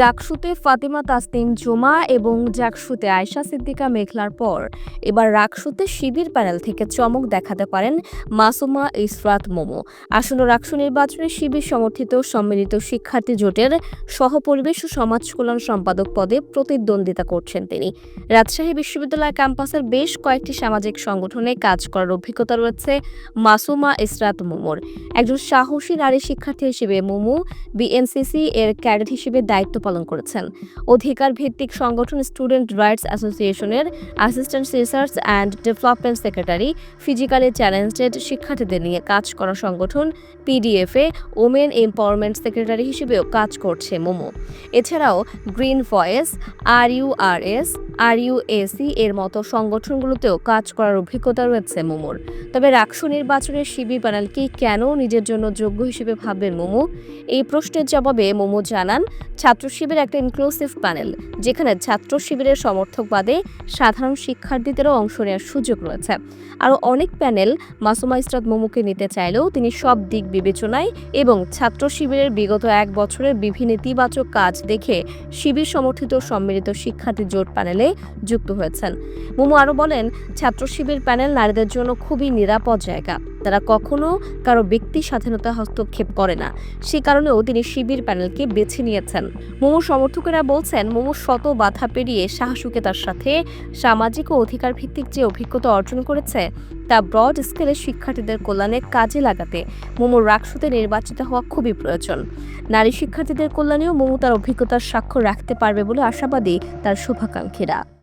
ডাকসুতে ফাতিমা তাসনিম জুমা এবং জাকসুতে আয়শা সিদ্দিকা মেঘলার পর। এবার রাকসুতে শিবির প্যানেল থেকে চমক দেখাতে পারেন মাসুমা ইসরাত মোমো। আসন্ন রাকসু নির্বাচনে শিবির সমর্থিত সম্মিলিত শিক্ষার্থী জোটের সহপরিবেশ ও সমাজ কল্যাণ সম্পাদক পদে প্রতিদ্বন্দ্বিতা করছেন তিনি। রাজশাহী বিশ্ববিদ্যালয় ক্যাম্পাসের বেশ কয়েকটি সামাজিক সংগঠনে কাজ করার অভিজ্ঞতা রয়েছে মাসুমা ইসরাত মোমোর। একজন সাহসী নারী শিক্ষার্থী হিসেবে মোমো বিএনসিসি এর ক্যাডেট হিসেবে দায়িত্ব পালন করেছেন। অধিকার ভিত্তিক সংগঠন স্টুডেন্ট রাইটস অ্যাসোসিয়েশনের assistant research and development secretary physically challenged শিক্ষার্থীদের নিয়ে কাজ করা সংগঠন পিডিএফে ওমেন এম্পাওয়ারমেন্ট সেক্রেটারি হিসেবেও কাজ করছে মোমো। এছাড়াও গ্রিন ভয়েস আর ইউআরএস আর ইউএসি এর মতো সংগঠনগুলোতেও কাজ করার অভিজ্ঞতা রয়েছে মোমোর। তবে রাকসু নির্বাচনের শিবির প্যানেলকে কেন নিজের জন্য যোগ্য হিসেবে ভাববেন মোমো? এই প্রশ্নের জবাবে মোমো জানান ছাত্র শিবির একটা ইনক্লুসিভ প্যানেল যেখানে ছাত্র শিবিরের সমর্থক বাদে সাধারণ শিক্ষার্থীদেরও অংশ নেওয়ার সুযোগ রয়েছে। আরও অনেক প্যানেল মাসুমা ইসরাত মোমোকে নিতে চাইলেও তিনি সব দিক বিবেচনায় এবং ছাত্র শিবিরের বিগত এক বছরের বিভিন্ন ইতিবাচক কাজ দেখে শিবির সমর্থিত সম্মিলিত শিক্ষার্থী জোট প্যানেলে যুক্ত হয়েছেন। মোমো আরও বলেন, ছাত্র শিবির প্যানেল নারীদের জন্য খুবই নিরাপদ জায়গা। তারা কখনো কারও ব্যক্তি স্বাধীনতা হস্তক্ষেপ করে না। সে কারণেও তিনি শিবির প্যানেলকে বেছে নিয়েছেন। মোমো সমর্থকেরা বলছেন মোমো শত বাধা পেরিয়ে সাহসিকতার সাথে সামাজিক ও অধিকার ভিত্তিক যে অভিজ্ঞতা অর্জন করেছে, তা ব্রড স্কেলে শিক্ষার্থীদের কল্যাণে কাজে লাগাতে মোমোর রাকসুতে নির্বাচিত হওয়া খুবই প্রয়োজন। নারী শিক্ষার্থীদের কল্যাণেও মোমো তার অভিজ্ঞতার স্বাক্ষর রাখতে পারবে বলে আশাবাদী তার শুভাকাঙ্ক্ষীরা।